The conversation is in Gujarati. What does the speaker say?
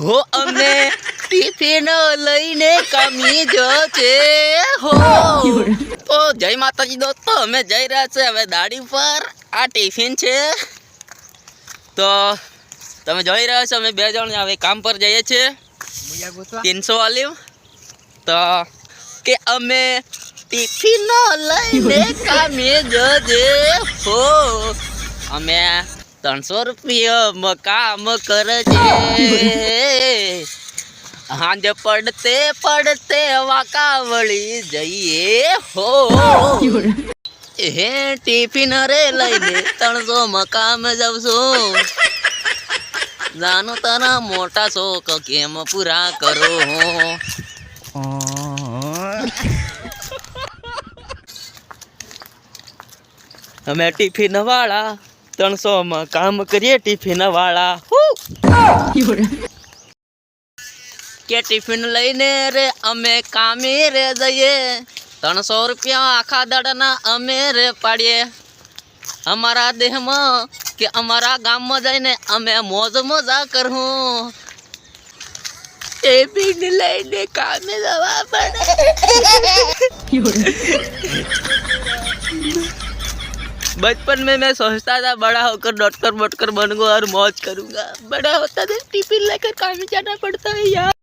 હો, અમે ટિફિન લઈને કમી જો છે, હો. તો જય માતાજી દોસ્તો, અમે જઈ રહ્યા છે હવે દાડી પર. આ ટિફિન છે. તો તમે જોઈ રહ્યા છો, અમે બે જણ હવે કામ પર જઈએ છીએ. તીનસો વાલીવ તો કે અમે ટિફિન લઈને કામે જજે હો. અમે ત્રણસો રૂપિયા કામ કરજે. હાંજ પડતે પડતે વાકા વળી જઈએ હો. હે, ટિફિન રે લઈને ત્રણસો મકામ જવશું જાનો તારા મોટા શોખ કેમ પૂરા કરો અમે ટિફિન વાળા ત્રણસો માં કામ કરીએ ટિફિન વાળા. કે ટિફિન લઈને રે અમે કામે રે જઈએ. ત્રણસો રૂપિયા આખા દાડાના અમે રે પાડીએ. અમારા દેહમાં કે અમારા ગામમાં જઈને અમે મોજ મજા કરું ટિફિન લઈને કામે જવા પડે. बचपन में मैं सोचता था बड़ा होकर डॉक्टर वोटकर बनूंगा और मौज करूंगा बड़ा होता था टिफिन लेकर काम जाना पड़ता है यार